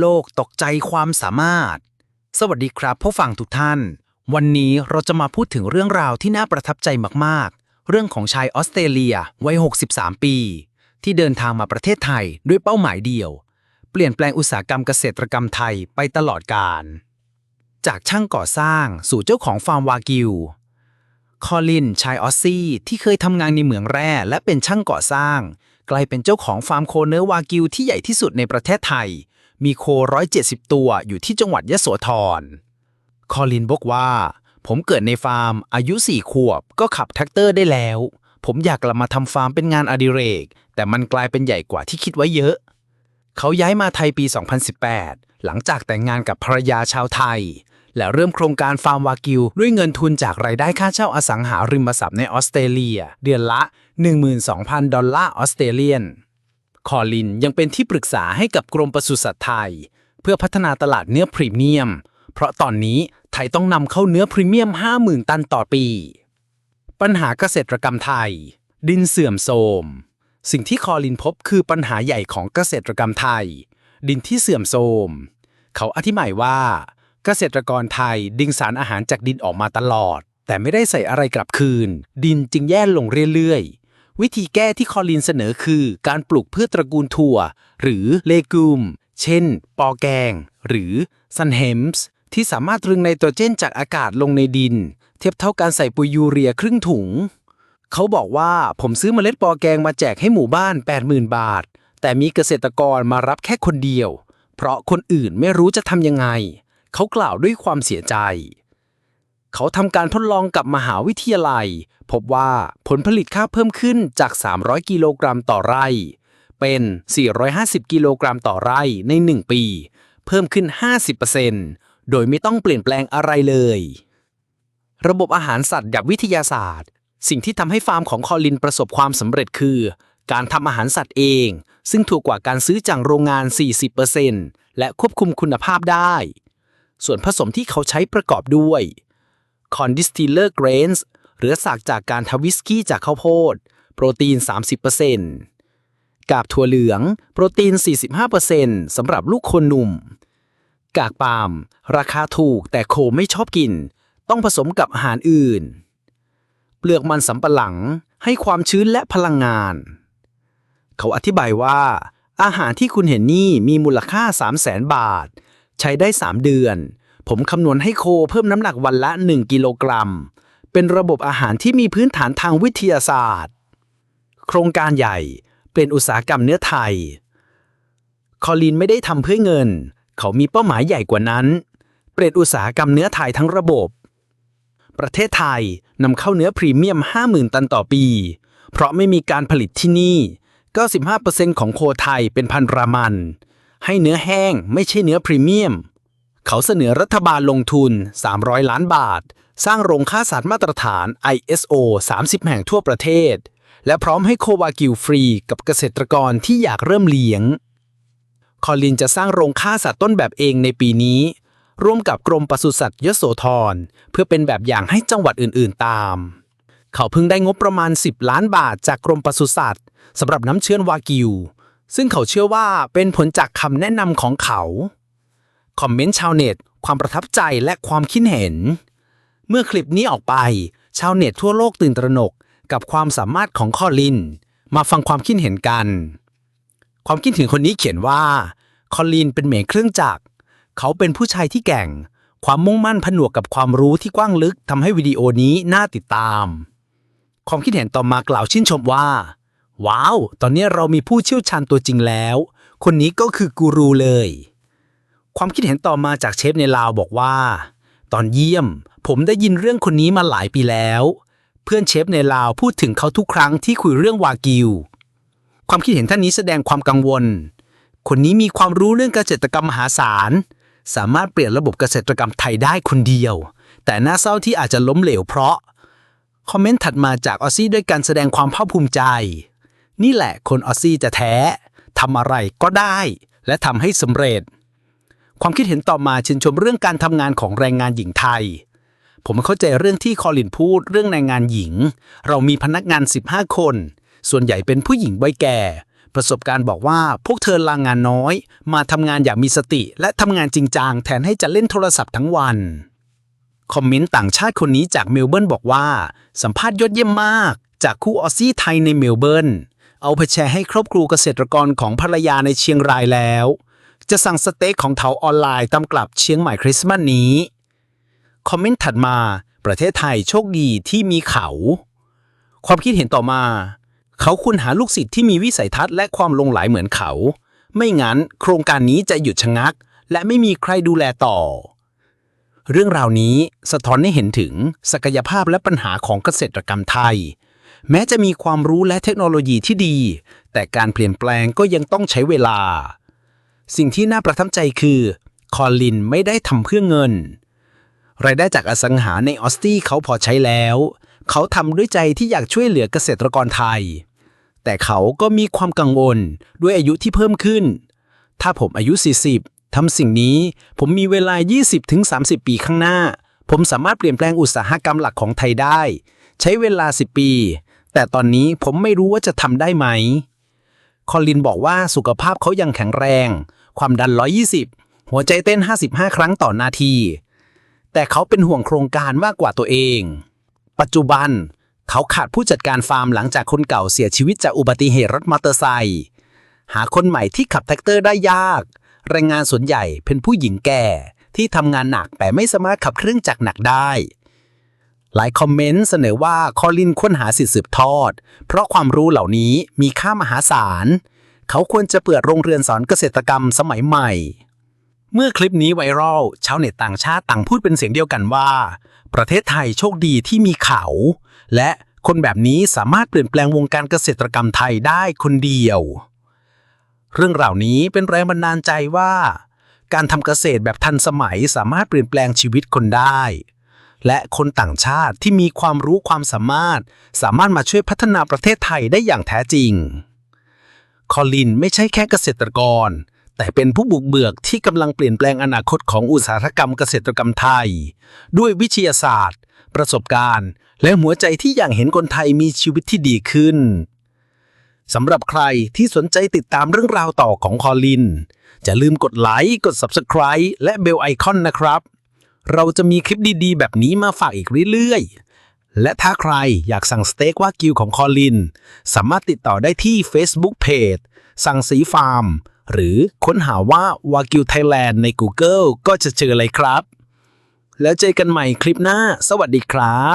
โลกตกใจความสามารถ สวัสดีครับผู้ฟังทุกท่าน วันนี้เราจะมาพูดถึงเรื่องราวที่น่าประทับใจมากๆ เรื่องของชายออสเตรเลียวัย 63 ปี ที่เดินทางมาประเทศไทยด้วยเป้าหมายเดียว เปลี่ยนแปลงอุตสาหกรรมเกษตรกรรมไทยไปตลอดกาลจากช่างก่อสร้างสู่เจ้าของฟาร์มวากิวคอลินชายออสซี่ที่เคยทำงานในเหมืองแร่และเป็นช่างก่อสร้าง กลายเป็นเจ้าของฟาร์มโคเนื้อวากิวที่ใหญ่ที่สุดในประเทศไทย มีโค 170 ตัวอยู่ที่จังหวัดยะโสธร คอลินบอกว่า ผมเกิดในฟาร์มอายุ4ขวบ ก็ขับแท็กเตอร์ได้แล้ว ผมอยากกลับมาทำฟาร์มเป็นงานอดิเรก แต่มันกลายเป็นใหญ่กว่าที่คิดไว้เยอะ เขาย้ายมาไทยปี 2018 หลังจากแต่งงานกับภรรยาชาวไทย และเริ่มโครงการฟาร์มวากิว ด้วยเงินทุนจากรายได้ค่าเช่าอสังหาริมทรัพย์ในออสเตรเลีย เดือนละ 12,000 ดอลลาร์ออสเตรเลียน คอลินยังเป็นที่ปรึกษาให้กับกรมปศุสัตว์ไทย เพื่อพัฒนาตลาดเนื้อพรีเมียม เพราะตอนนี้ไทยต้องนำเข้าเนื้อพรีเมียม 50,000 ตันต่อปี ปัญหาเกษตรกรรมไทย ดินเสื่อมโทรมสิ่งที่คอลินพบคือปัญหาใหญ่ของเกษตรกรรมไทย ดินที่เสื่อมโทรมเขาอธิบายว่า เกษตรกรไทยดึงสารอาหารจากดินออกมาตลอด แต่ไม่ได้ใส่อะไรกลับคืน ดินจึงแย่ลงเรื่อยๆ วิธีแก้ที่คอลินเสนอคือ การปลูกพืชตระกูลถั่ว หรือเลกูมเช่น ปอแกง หรือซันเฮมส์ที่สามารถรึงไนโตรเจนจากอากาศลงในดิน เทียบเท่าการใส่ปุ๋ยยูเรียครึ่งถุง เขาบอกว่าผมซื้อเมล็ดปอแกงมาแจกให้หมู่บ้าน 80,000 บาท แต่มีเกษตรกรมารับแค่คนเดียว เพราะคนอื่นไม่รู้จะทำยังไง เขากล่าวด้วยความเสียใจ เขาทำการทดลองกับมหาวิทยาลัย พบว่าผลผลิตข้าวเพิ่มขึ้นจาก 300 กิโลกรัมต่อไร่ เป็น 450 กิโลกรัมต่อไร่ใน 1 ปี เพิ่มขึ้น 50%โดยไม่ต้องเปลี่ยนแปลงอะไรเลย ระบบอาหารสัตว์แบบวิทยาศาสตร์ สิ่งที่ทำให้ฟาร์มของคอลินประสบความสำเร็จคือ การทำอาหารสัตว์เอง ซึ่งถูกกว่าการซื้อจากโรงงาน 40%และควบคุมคุณภาพได้ ส่วนผสมที่เขาใช้ประกอบด้วย คอนดิสติลเลอร์เกรนส์หรือสากจากการทำวิสกี้จากข้าวโพด โปรตีน 30%กากถั่วเหลือง โปรตีน 45%สำหรับลูกคนหนุ่ม กากปาล์มราคาถูกแต่โคไม่ชอบกิน ต้องผสมกับอาหารอื่น เปลือกมันสำปะหลังให้ความชื้นและพลังงาน เขาอธิบายว่า อาหารที่คุณเห็นนี่มีมูลค่า 3 0 0แสนบาท ใช้ได้ 3 เดือน ผมคำนวณให้โคเพิ่มน้ำหนักวันละ 1 กิโลกรัม เป็นระบบอาหารที่มีพื้นฐานทางวิทยาศาสตร์ โครงการใหญ่เป็นอุตสาหกรรมเนื้อไทย คอลินไม่ได้ทำเพื่อเงิน เขามีเป้าหมายใหญ่กว่านั้น เปลี่ยนอุตสาหกรรมเนื้อไทยทั้งระบบ ประเทศไทยนำเข้าเนื้อพรีเมียม 50,000 ตันต่อปี เพราะไม่มีการผลิตที่นี่ 95%ของโคไทยเป็นพันธุ์รามัน ให้เนื้อแห้งไม่ใช่เนื้อพรีเมียม เขาเสนอรัฐบาลลงทุน 300 ล้านบาท สร้างโรงฆ่าสัตว์มาตรฐาน ISO 30 แห่งทั่วประเทศ และพร้อมให้โควากิวฟรีกับเกษตรกรที่อยากเริ่มเลี้ยง คอลินจะสร้างโรงฆ่าสัตว์ต้นแบบเองในปีนี้ ร่วมกับกรมปศุสัตว์ยโสธรเพื่อเป็นแบบอย่างให้จังหวัดอื่น ๆ ตาม เขาเพิ่งได้งบประมาณ 10 ล้านบาทจากกรมปศุสัตว์สำหรับน้ำเชื้อวากิว ซึ่งเขาเชื่อว่าเป็นผลจากคำแนะนำของเขา คอมเมนต์ชาวเน็ต ความประทับใจและความคิดเห็น เมื่อคลิปนี้ออกไป ชาวเน็ตทั่วโลกตื่นตระหนกกับความสามารถของคอลิน มาฟังความคิดเห็นกัน ความคิดเห็นคนนี้เขียนว่าคอลินเป็นเหมเครื่องจักร เขาเป็นผู้ชายที่แก่ง ความมุ่งมั่นผนวกกับความรู้ที่กว้างลึกทำให้วิดีโอนี้น่าติดตาม ความคิดเห็นต่อมากล่าวชื่นชมว่า ว้าว ตอนนี้เรามีผู้เชี่ยวชาญตัวจริงแล้ว คนนี้ก็คือกูรูเลย ความคิดเห็นต่อมาจากเชฟในลาวบอกว่า ตอนเยี่ยม ผมได้ยินเรื่องคนนี้มาหลายปีแล้ว เพื่อนเชฟในลาวพูดถึงเขาทุกครั้งที่คุยเรื่องวากิว ความคิดเห็นท่านนี้แสดงความกังวล คนนี้มีความรู้เรื่องเกษตรกรรมมหาศาล สามารถเปลี่ยนระบบเกษตรกรรมไทยได้คนเดียว แต่น่าเศร้าที่อาจจะล้มเหลวเพราะ คอมเมนต์ถัดมาจากออซี่ด้วยการแสดงความภาคภูมิใจ นี่แหละคนออซี่จะแท้ทำอะไรก็ได้ และทำให้สำเร็จ ความคิดเห็นต่อมาชื่นชมเรื่องการทำงานของแรงงานหญิงไทย ผมเข้าใจเรื่องที่คอลินพูดเรื่องแรงงานหญิง เรามีพนักงาน 15 คน ส่วนใหญ่เป็นผู้หญิงวัยแก่ ประสบการณ์บอกว่าพวกเธอลางงานน้อย มาทำงานอย่างมีสติ และทำงานจริงจังแทนให้จะเล่นโทรศัพท์ทั้งวัน คอมเมนต์ต่างชาติคนนี้จากเมลเบิร์นบอกว่า สัมภาษณ์ยอดเยี่ยมมาก จากคู่ออซี่ไทยในเมลเบิร์นเอาไปแชร์ให้ครอบครัวเกษตรกรของภรรยาในเชียงรายแล้ว จะสั่งสเต็กของเถาออนไลน์ตามกลับเชียงใหม่คริสต์มาสนี้ คอมเมนต์ถัดมาประเทศไทยโชคดีที่มีเขา ความคิดเห็นต่อมา เขาควรหาลูกศิษย์ที่มีวิสัยทัศน์และความลงหลเหมือนเขา ไม่งั้นโครงการนี้จะหยุดชะงัก และไม่มีใครดูแลต่อ เรื่องราวนี้สะท้อนให้เห็นถึงศักยภาพและปัญหาของเกษตรกรรมไทย แม้จะมีความรู้และเทคโนโลยีที่ดี แต่การเปลี่ยนแปลงก็ยังต้องใช้เวลา สิ่งที่น่าประทับใจคือ คอลินไม่ได้ทำเพื่อเงิน รายได้จากอสังหาในออสตี้เขาพอใช้แล้ว เขาทำด้วยใจที่อยากช่วยเหลือเกษตรกรไทย แต่เขาก็มีความกังวลด้วยอายุที่เพิ่มขึ้น ถ้าผมอายุ 40 ทำสิ่งนี้ผมมีเวลา 20-30 ปีข้างหน้า ผมสามารถเปลี่ยนแปลงอุตสาหกรรมหลักของไทยได้ ใช้เวลา 10 ปี แต่ตอนนี้ผมไม่รู้ว่าจะทำได้ไหม คอลินบอกว่าสุขภาพเขายังแข็งแรง ความดัน 120 หัวใจเต้น 55 ครั้งต่อนาที แต่เขาเป็นห่วงโครงการมากกว่าตัวเอง ปัจจุบัน เขาขาดผู้จัดการฟาร์มหลังจากคนเก่าเสียชีวิตจากอุบัติเหตุรถมอเตอร์ไซค์หาคนใหม่ที่ขับแท็กเตอร์ได้ยาก แรงงานส่วนใหญ่เป็นผู้หญิงแก่ที่ทำงานหนักแต่ไม่สามารถขับเครื่องจักรหนักได้ หลายคอมเมนต์เสนอว่าคอลินควรหาสิทธิสืบทอด เพราะความรู้เหล่านี้มีค่ามหาศาล เขาควรจะเปิดโรงเรือนสอนเกษตรกรรมสมัยใหม่ เมื่อคลิปนี้ไวรัลชาวเน็ตต่างชาติต่างพูดเป็นเสียงเดียวกันว่า ประเทศไทยโชคดีที่มีเขา และคนแบบนี้สามารถเปลี่ยนแปลงวงการเกษตรกรรมไทยได้คนเดียว เรื่องรานี้เป็นแรงบันดาลใจว่า การทำเกษตรแบบทันสมัยสามารถเปลี่ยนแปลงชีวิตคนได้ และคนต่างชาติที่มีความรู้ความสามารถ สามารถมาช่วยพัฒนาประเทศไทยได้อย่างแท้จริง คอลินไม่ใช่แค่เกษตรกร แต่เป็นผู้บุกเบิกที่กำลังเปลี่ยนแปลงอนาคตของอุตสาหกรรมเกษตรกรรมไทย ด้วยวิทยาศาสตร์ ประสบการณ์ และหัวใจที่อยากเห็นคนไทยมีชีวิตที่ดีขึ้นสำหรับใครที่สนใจติดตามเรื่องราวต่อของคอลิน จะลืมกดไลค์ กด Subscribe และเบลไอคอนนะครับ เราจะมีคลิปดีๆ แบบนี้มาฝากอีกเรื่อยๆ และถ้าใครอยากสั่งสเต็กวากิวของคอลิน สามารถติดต่อได้ที่ Facebook Page สั่งสีฟาร์ม หรือค้นหาว่าวากิวไทยแลนด์ใน Google ก็จะเจอเลยครับ แล้วเจอกันใหม่คลิปหน้า สวัสดีครับ